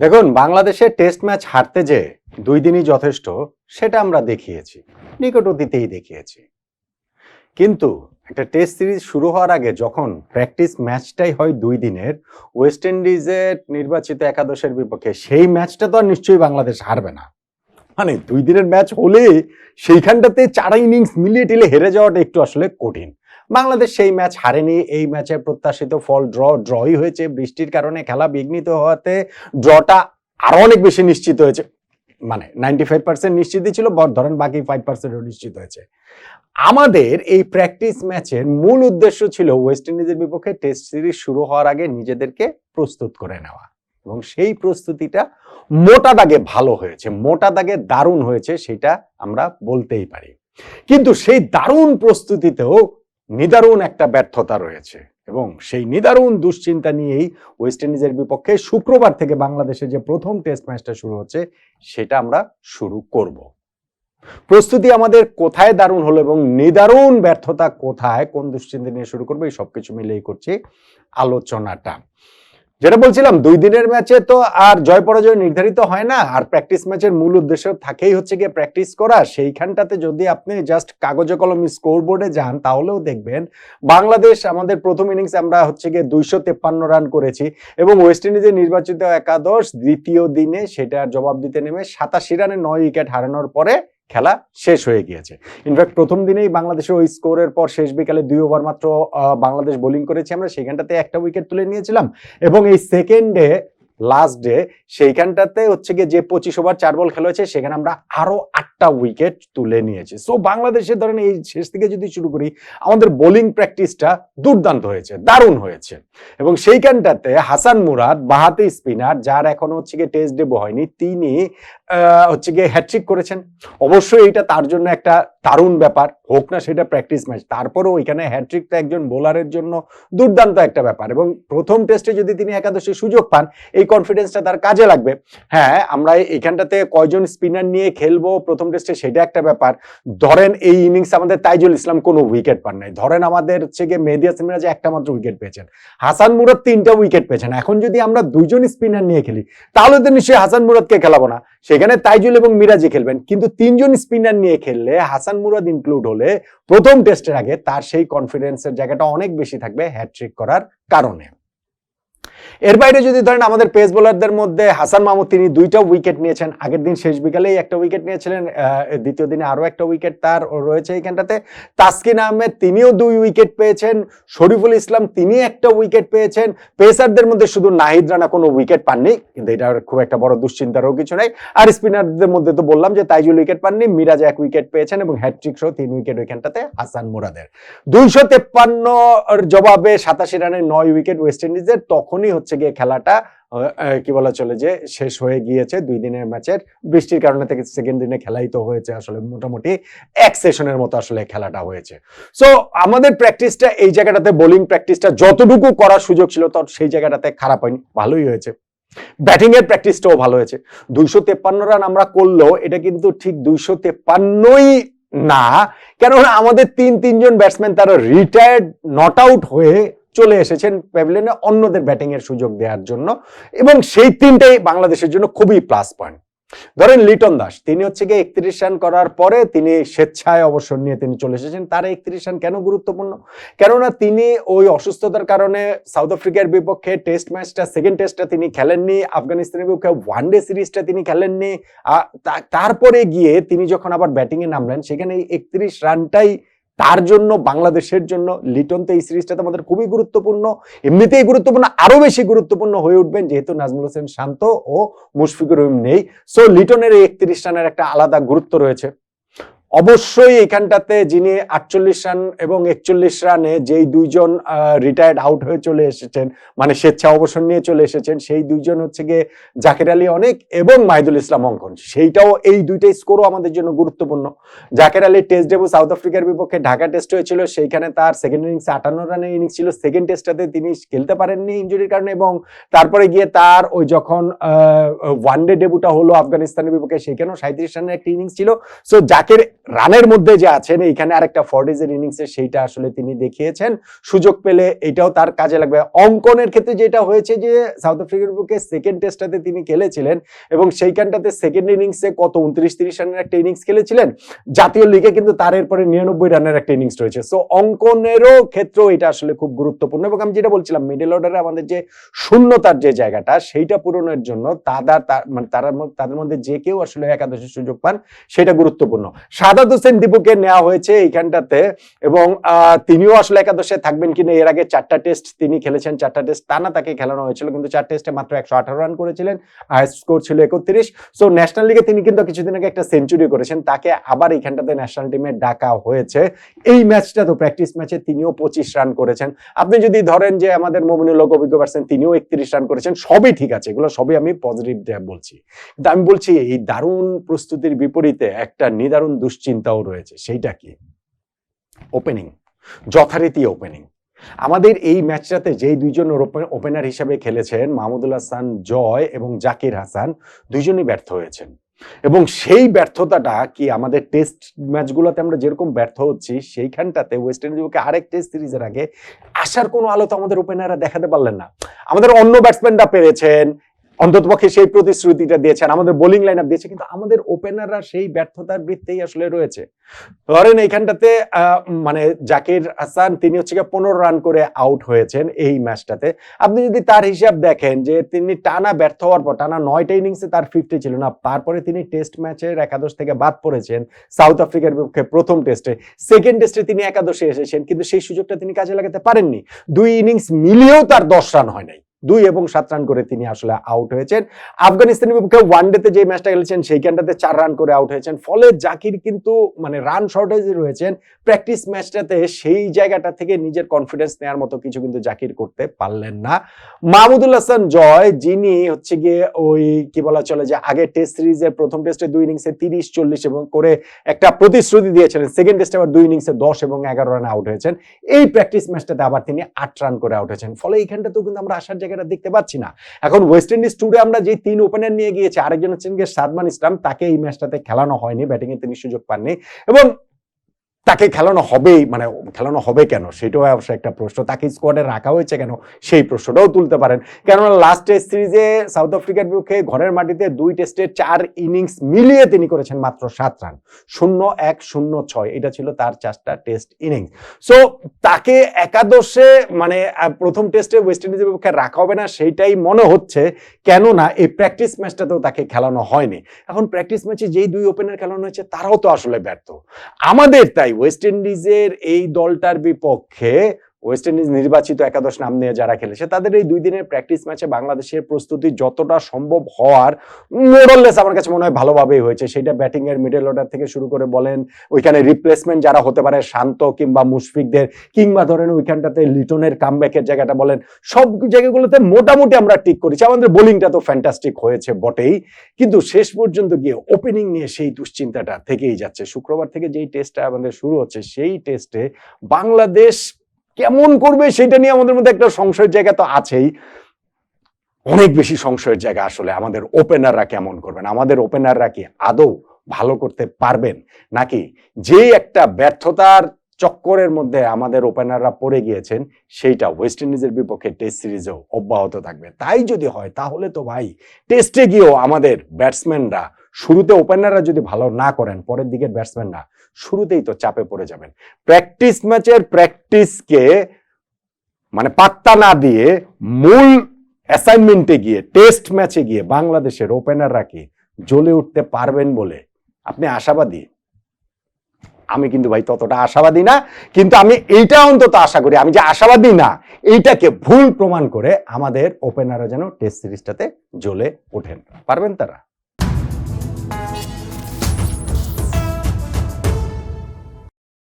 দেখুন, বাংলাদেশে test match হারতে যে দুই দিনই যথেষ্ট, সেটা আমরা দেখিয়েছি, নিকট অতীতেই দেখিয়েছি। কিন্তু একটা টেস্ট সিরিজ শুরু হওয়ার আগে যখন প্র্যাকটিস ম্যাচটাই হয় দুই দিনের, ওয়েস্ট ইন্ডিজের নির্বাচিত একাদশের বিপক্ষে, সেই ম্যাচটা তো আর নিশ্চয়ই বাংলাদেশ হারবে না। মানে দুই দিনের ম্যাচ হলে সেইখানটাতে চার ইনিংস মিলিয়ে টিলে হেরে যাওয়াটা একটু আসলে কঠিন। বাংলাদেশ সেই ম্যাচ হারেনি। এই ম্যাচের প্রত্যাশিত ফল ড্র ড্রই হয়েছে। বৃষ্টির কারণে খেলা বিঘ্নিত হওয়াতে ড্রটা আরও অনেক বেশি নিশ্চিত হয়েছে। মানে নাইনটি ফাইভ পার্সেন্ট নিশ্চিতই ছিল ধরেন বাকি ফাইভ পার্সেন্টও নিশ্চিত হয়েছে। আমাদের এই প্র্যাকটিস ম্যাচের মূল উদ্দেশ্য ছিল ওয়েস্ট ইন্ডিজের বিপক্ষে টেস্ট সিরিজ শুরু হওয়ার আগে নিজেদেরকে প্রস্তুত করে নেওয়া। এবং সেই প্রস্তুতিটা মোটা দাগে ভালো হয়েছে, মোটা দাগে দারুণ হয়েছে, সেটা আমরা বলতেই পারি। কিন্তু সেই দারুণ প্রস্তুতিতেও নিদারুণ একটা ব্যর্থতা রয়েছে এবং সেই নিদারুণ দুশ্চিন্তা নিয়েই ওয়েস্ট ইন্ডিজের বিপক্ষে শুক্রবার থেকে বাংলাদেশে যে প্রথম টেস্ট ম্যাচটা শুরু হচ্ছে, সেটা আমরা শুরু করব। প্রস্তুতি আমাদের কোথায় দারুণ হলো এবং নিদারুণ ব্যর্থতা কোথায়, কোন দুশ্চিন্তা নিয়ে শুরু করব, এই সবকিছু মিলেই করছি আলোচনাটা। যেটা বলছিলাম, দুই দিনের ম্যাচে তো আর জয় পরাজয় নির্ধারিত হয় না। আর প্র্যাকটিস ম্যাচের মূল উদ্দেশ্য থাকেই হচ্ছে গিয়ে প্র্যাকটিস করা। সেইখানটাতে যদি আপনি জাস্ট কাগজে কলম স্কোর বোর্ডে যান, তাহলেও দেখবেন বাংলাদেশ আমাদের প্রথম ইনিংস আমরা হচ্ছে গিয়ে দুইশো তেপ্পান্ন রান করেছি এবং ওয়েস্ট ইন্ডিজের নির্বাচিত একাদশ দ্বিতীয় দিনে সেটার জবাব দিতে নেমে সাতাশি রানে নয় উইকেট হারানোর পরে খেলা শেষ হয়ে গিয়েছে। ইনফ্যাক্ট প্রথম দিনেই বাংলাদেশের ওই স্কোরের পর শেষ বিকালে দুই ওভার মাত্র বাংলাদেশ বোলিং করেছি। আমরা সেখানটাতে একটা উইকেট তুলে নিয়েছিলাম এবং এই সেকেন্ডে লাস্ট ডে সেইখানটাতে হচ্ছে গিয়ে যে পঁচিশ ওভার চার বল খেলা হয়েছে, সেখানে আমরা আরও আটটা উইকেট তুলে নিয়েছি। সো বাংলাদেশের ধরেন এই শেষ থেকে যদি শুরু করি, আমাদের বোলিং প্র্যাকটিসটা দুর্দান্ত হয়েছে, দারুণ হয়েছে। এবং সেইখানটাতে হাসান মুরাদ, বাহাতি স্পিনার যার এখনও হচ্ছে গিয়ে টেস্ট ডেবো হয়নি, তিনি হচ্ছে গিয়ে হ্যাট্রিক করেছেন। অবশ্যই এটা তার জন্য একটা দারুণ ব্যাপার। হোক না সেটা প্র্যাকটিস ম্যাচ তারপরেও এখানে হ্যাট্রিকটা একজন বোলারের জন্য দুর্দান্ত একটা ব্যাপার এবং প্রথম টেস্টে যদি তিনি একাদশে সুযোগ পান, এই কনফিডেন্সটা তার কাজে লাগবে। হ্যাঁ আমরা এইখানটাতে কয়জন স্পিনার নিয়ে খেলব প্রথম টেস্টে সেটা একটা ব্যাপার। ধরেন এই ইনিংস আমাদের তাইজুল ইসলাম কোনো উইকেট পান নাই। ধরেন আমাদের হচ্ছে গিয়ে মেহেদি হাসান মিরাজ একটা মাত্র উইকেট পেয়েছেন। হাসান মুরাদ তিনটা উইকেট পেয়েছেন। এখন যদি আমরা দুইজন স্পিনার নিয়ে খেলি, তাহলে তো নিশ্চয়ই হাসান মুরাদকে খেলাবো না। সেখানে তাইজুল এবং মিরাজি খেলবেন। কিন্তু তিনজন স্পিনার নিয়ে খেললে হাসান মুরাদ ইনক্লুড হলে। প্রথম টেস্টের আগে তার সেই কনফিডেন্সের জায়গাটা অনেক বেশি থাকবে হ্যাট্রিক করার কারণে। এর বাইরে যদি ধরেন আমাদের পেস বোলারদের মধ্যে হাসান মাহমুদ তিনি দুইটা উইকেট নিয়েছেন। আগের দিন শেষ বিকালেই একটা উইকেট নিয়েছিলেন দ্বিতীয় দিনে আরও একটা উইকেট তার রয়েছে এইখানটাতে। তাসকিন আহমেদ, তিনিও দুই উইকেট পেয়েছেন। শরীফুল ইসলাম, তিনি একটা উইকেট পেয়েছেন। পেসারদের মধ্যে শুধু নাহিদ রানা কোনো উইকেট পাননি, কিন্তু এটা খুব একটা বড় দুশ্চিন্তারও কিছু নাই। আর স্পিনারদের মধ্যে তো বললাম যে তাইজুল উইকেট পাননি, মিরাজ এক উইকেট পেয়েছেন এবং হ্যাট্রিক সহ তিন উইকেট ওইখানটাতে হাসান মুরাদের। দুইশো তেপ্পান্ন জবাবে সাতাশি রানের নয় উইকেট ওয়েস্ট ইন্ডিজের তখনই হচ্ছে গিয়ে খেলাটা কি বলা চলে যে শেষ হয়ে গিয়েছে। দুই দিনের ম্যাচের বৃষ্টির কারণে থেকে সেকেন্ড দিনে খেলাই তো হয়েছে আসলে মোটামুটি এক সেশনের মতো আসলে খেলাটা হয়েছে। সো আমাদের প্র্যাকটিসটা এই জায়গাটাতে বোলিং প্র্যাকটিসটা যতটুকু করার সুযোগ ছিল তত সেই জায়গাটাতে খারাপ হয়নি, ভালোই হয়েছে। ব্যাটিং এর প্র্যাকটিসটাও ভালো হয়েছে। দুইশো তেপ্পান্ন রান আমরা করলেও এটা কিন্তু ঠিক দুইশো তেপ্পান্নই না। কেননা আমাদের তিন, তিনজন ব্যাটসম্যান তারা রিটায়ার্ড নট আউট হয়ে চলে এসেছেন প্যাভিলিয়নে অন্যদের ব্যাটিং এর সুযোগ দেওয়ার জন্য। এবং সেই তিনটাই বাংলাদেশের জন্য খুবই প্লাস পয়েন্ট ধরেন লিটন দাস, তিনি হচ্ছে গিয়ে একত্রিশ রান করার পরে তিনি স্বেচ্ছায় অবসর নিয়ে তিনি চলে এসেছেন। তার একত্রিশ রান কেন গুরুত্বপূর্ণ? কেননা তিনি ওই অসুস্থতার কারণে সাউথ আফ্রিকার বিপক্ষে টেস্ট ম্যাচটা সেকেন্ড টেস্টটা তিনি খেলেননি, আফগানিস্তানের বিপক্ষে ওয়ান ডে সিরিজটা তিনি খেলেননি। তারপরে গিয়ে তিনি যখন আবার ব্যাটিংয়ে নামলেন, সেখানে একত্রিশ রানটাই তার জন্য, বাংলাদেশের জন্য, লিটন তো এই সিরিজটা আমাদের খুবই গুরুত্বপূর্ণ। এমনিতেই গুরুত্বপূর্ণ, আরও বেশি গুরুত্বপূর্ণ হয়ে উঠবেন যেহেতু নাজমুল হোসেন শান্ত ও মুশফিকুর রহিম নেই। সো লিটনের এই একত্রিশ রানের একটা আলাদা গুরুত্ব রয়েছে। অবশ্যই এখানটাতে যিনি আটচল্লিশ রান এবং একচল্লিশ রানে যেই দুইজন রিটায়ার্ড আউট হয়ে চলে এসেছেন মানে স্বেচ্ছা অবসর নিয়ে চলে এসেছেন, সেই দুইজন হচ্ছে গিয়ে জাকের আলী অনেক এবং মাহিদুল ইসলাম অঙ্কন। সেইটাও এই দুইটাই স্কোরও আমাদের জন্য গুরুত্বপূর্ণ। Zakir Ali test debut south আফ্রিকার বিপক্ষে ঢাকা টেস্ট হয়েছিল, সেইখানে তার সেকেন্ড ইনিংসে আটান্ন রানের ইনিংস ছিল। সেকেন্ড টেস্টটাতে তিনি খেলতে পারেননি ইঞ্জুরির কারণে এবং তারপরে গিয়ে তার ওই যখন ওয়ান ডে ডেবুটা হলো আফগানিস্তানের বিপক্ষে, সেখানেও সাঁত্রিশ রানের একটা ইনিংস ছিল। সো জাকের রানের মধ্যে যে আছেন, এইখানে আরেকটা ফর্টিজের ইনিংসে সেইটা আসলে তিনি দেখিয়েছেন। সুযোগ পেলে এটাও তার কাজে লাগবে। অঙ্কনের ক্ষেত্রে যেটা হয়েছে যে সাউথ আফ্রিকার বুকে সেকেন্ড টেস্টটাতে তিনি খেলেছিলেন এবং সেইখানটাতে সেকেন্ড ইনিংসে কত উনত্রিশ তিরিশ রানের একটা ইনিংস খেলেছিলেন? জাতীয় লিগে কিন্তু তার এরপরে নিরানব্বই রানের একটা ইনিংস রয়েছে। সো অঙ্কনেরও ক্ষেত্রেও এটা আসলে খুব গুরুত্বপূর্ণ এবং আমি যেটা বলছিলাম মিডল অর্ডারে আমাদের যে শূন্যতার যে জায়গাটা, সেইটা পূরণের জন্য তাদের মানে তারা, তাদের মধ্যে যে কেউ আসলে একাদশের সুযোগ পান, সেটা গুরুত্বপূর্ণ। সাদাত হোসেন দীপুকে নেওয়া হয়েছে এইখানটাতে এবং তিনিও আসলে একাদশে থাকবেন কিনা এর আগে চারটা টেস্ট তিনি খেলেছেন, চারটা টেস্ট তা না তাকে খেলানো হয়েছিল কিন্তু চার টেস্টে মাত্র একশো আঠারো রান করেছিলেন হাইস্ট স্কোর ছিল একত্রিশ। সো ন্যাশনাল লিগে তিনি কিন্তু কিছুদিন আগে একটা সেঞ্চুরি করেছেন, তাকে আবার এইখানটাতে ন্যাশনাল টিমে ডাকা হয়েছে। এই ম্যাচটা তো প্র্যাকটিস ম্যাচে তিনিও পঁচিশ রান করেছেন। আপনি যদি ধরেন যে আমাদের মমিনুল হক, অভিজ্ঞ পারছেন তিনিও একত্রিশ রান করেছেন, সবই ঠিক আছে, এগুলো সবই আমি পজিটিভ বলছি। কিন্তু আমি বলছি এই দারুণ প্রস্তুতির বিপরীতে একটা নিদারুণ দুশ্চিন্তাও রয়েছে, সেইটা কি? ওপেনিং যথারীতি ওপেনিং আমাদের এই ম্যাচটাতে যেই দুইজন ওপেনার হিসেবে খেলেছেন, মাহমুদুল হাসান জয় এবং জাকির হাসান, দুইজনই ব্যর্থ হয়েছেন। এবং সেই ব্যর্থতাটা কি আমাদের টেস্ট ম্যাচগুলোতে আমরা যেরকম ব্যর্থ হচ্ছি, সেইখানটাতে ওয়েস্ট ইন্ডিজকে আরেক টেস্ট সিরিজের আগে আসার কোনো আলো তো আমাদের ওপেনাররা দেখাতে পারলেন না। আমাদের অন্য ব্যাটসম্যানরা পেরেছেন অন্ততপক্ষে সেই প্রতিশ্রুতিটা দিয়েছেন, আমাদের বোলিং লাইন আপ দিয়েছে, কিন্তু আমাদের ওপেনাররা সেই ব্যর্থতার বৃত্তেই আসলে রয়েছে। ধরেন এইখানটাতে মানে জাকির হাসান, তিনি হচ্ছে গিয়ে পনেরো রান করে আউট হয়েছেন এই ম্যাচটাতে আপনি যদি তার হিসাব দেখেন যে তিনি টানা ব্যর্থ হওয়ার পর, টানা নয়টা ইনিংসে তার ফিফটি ছিল না, তারপরে তিনি টেস্ট ম্যাচের একাদশ থেকে বাদ পড়েছেন সাউথ আফ্রিকার বিপক্ষে প্রথম টেস্টে সেকেন্ড টেস্টে তিনি একাদশে এসেছেন, কিন্তু সেই সুযোগটা তিনি কাজে লাগাতে পারেননি। দুই ইনিংস মিলিয়েও তার দশ রান হয় নাই। দুই এবং সাত রান করে তিনি আসলে আউট হয়েছেন। আফগানিস্তানের বিপক্ষে ওয়ানডেতে যে ম্যাচটা খেলেছেন সেইখানটাতে চার রান করে আউট হয়েছেন। ফলে জাকির কিন্তু মানে রান শর্টেজে রয়েছেন। প্র্যাকটিস ম্যাচটাতে সেই জায়গাটা থেকে নিজের কনফিডেন্স নেওয়ার মতো কিছু কিন্তু জাকির করতে পারলেন না। মাহমুদুল হাসান জয়, যিনি হচ্ছে গিয়ে ওই কি বলা চলে যে আগে টেস্ট সিরিজের প্রথম টেস্টে দুই ইনিংসে তিরিশ, চল্লিশ এবং করে একটা প্রতিশ্রুতি দিয়েছিলেন। সেকেন্ড টেস্টে আবার দুই ইনিংসে দশ এবং এগারো রানে আউট হয়েছেন। এই প্র্যাকটিস ম্যাচটাতে আবার তিনি আট রান করে আউট হয়েছেন। ফলে এইখানটাতেও কিন্তু আমরা আসার জায়গাটা দেখতে পাচ্ছি না। এখন ওয়েস্ট ইন্ডিজ ট্যুরে আমরা যে তিন ওপেনার নিয়ে গিয়েছি, আরেকজন হচ্ছেন গিয়ে সাদমান ইসলাম, তাকে এই ম্যাচটাতে খেলানো হয়নি ব্যাটিংয়ে তিনি সুযোগ পাননি। এবং তাকে খেলানো হবেই মানে খেলানো হবে কেন? সেটাও অবশ্য একটা প্রশ্ন। তাকে স্কোয়াডে রাখা হয়েছে কেন? সেই প্রশ্নটাও তুলতে পারেন। কেননা লাস্ট টেস্ট সিরিজে সাউথ আফ্রিকার বিপক্ষে ঘরের মাটিতে দুই টেস্টে চার ইনিংস মিলিয়ে তিনি করেছেন মাত্র সাত রান শূন্য এক, শূন্য ছয়, এটা ছিল তার চারটা টেস্ট ইনিংস সো তাকে একাদশে মানে প্রথম টেস্টে ওয়েস্ট ইন্ডিজের বিপক্ষে রাখা হবে না, সেইটাই মনে হচ্ছে। কেননা এই প্র্যাকটিস ম্যাচটাতেও তাকে খেলানো হয়নি। এখন প্র্যাকটিস ম্যাচে যেই দুই ওপেনার খেলানো হয়েছে, তারাও তো আসলে ব্যর্থ। আমাদের তাই ওয়েস্ট ইন্ডিজের এই দলটার বিপক্ষে ওয়েস্ট ইন্ডিজ নির্বাচিত একাদশ নাম নিয়ে যারা খেলেছে, তাদের এই দুই দিনের প্র্যাকটিস ম্যাচে বাংলাদেশের প্রস্তুতি যতটা সম্ভব হওয়ার মোরলেস আমার কাছে মনে হয় ভালোভাবেই হয়েছে। সেটা ব্যাটিং এর মিডল অর্ডার থেকে শুরু করে বলেন, ওইখানে রিপ্লেসমেন্ট যারা হতে পারে শান্ত কিংবা মুশফিকদের, কিংবা ধরেন ওইখানটাতে লিটনের কামব্যাকের জায়গাটা বলেন, সব জায়গাগুলোতে মোটামুটি আমরা টিক করেছি। আমাদের বোলিংটা তো ফ্যান্টাস্টিক হয়েছে বটেই, কিন্তু শেষ পর্যন্ত গিয়ে ওপেনিং নিয়ে সেই দুশ্চিন্তাটা থেকেই যাচ্ছে। শুক্রবার থেকে যেই টেস্টটা আমাদের শুরু হচ্ছে, সেই টেস্টে বাংলাদেশ কেমন করবে সেটা নিয়ে আমাদের মধ্যে একটা সংশয়ের জায়গা তো আছেই। অনেক বেশি সংশয়ের জায়গা আসলে আমাদের ওপেনাররা কেমন করবেন? আমাদের ওপেনাররা কি আদৌ ভালো করতে পারবেন? নাকি যে একটা ব্যর্থতার চক্করের মধ্যে আমাদের ওপেনাররা পড়ে গিয়েছেন, সেইটা ওয়েস্ট ইন্ডিজের বিপক্ষে টেস্ট সিরিজেও অব্যাহত থাকবে। তাই যদি হয়, তাহলে তো ভাই টেস্টে গিয়েও আমাদের ব্যাটসম্যানরা, শুরুতে ওপেনাররা যদি ভালো না করেন, পরের দিকের ব্যাটসম্যানরা শুরুতেই তো চাপে পড়ে যাবেন। প্র্যাকটিস ম্যাচের প্র্যাকটিসকে মানে পাত্তা না দিয়ে মূল অ্যাসাইনমেন্টে গিয়ে, টেস্ট ম্যাচে গিয়ে বাংলাদেশের ওপেনাররা কি জ্বলে উঠতে পারবেন বলে আপনি আশাবাদী? আমি কিন্তু ভাই ততটা আশাবাদী না, কিন্তু আমি এইটা অন্তত আশা করি। আমি যে আশাবাদী না, এইটাকে ভুল প্রমাণ করে আমাদের ওপেনাররা যেন টেস্ট সিরিজটাতে জ্বলে ওঠেন। পারবেন তারা?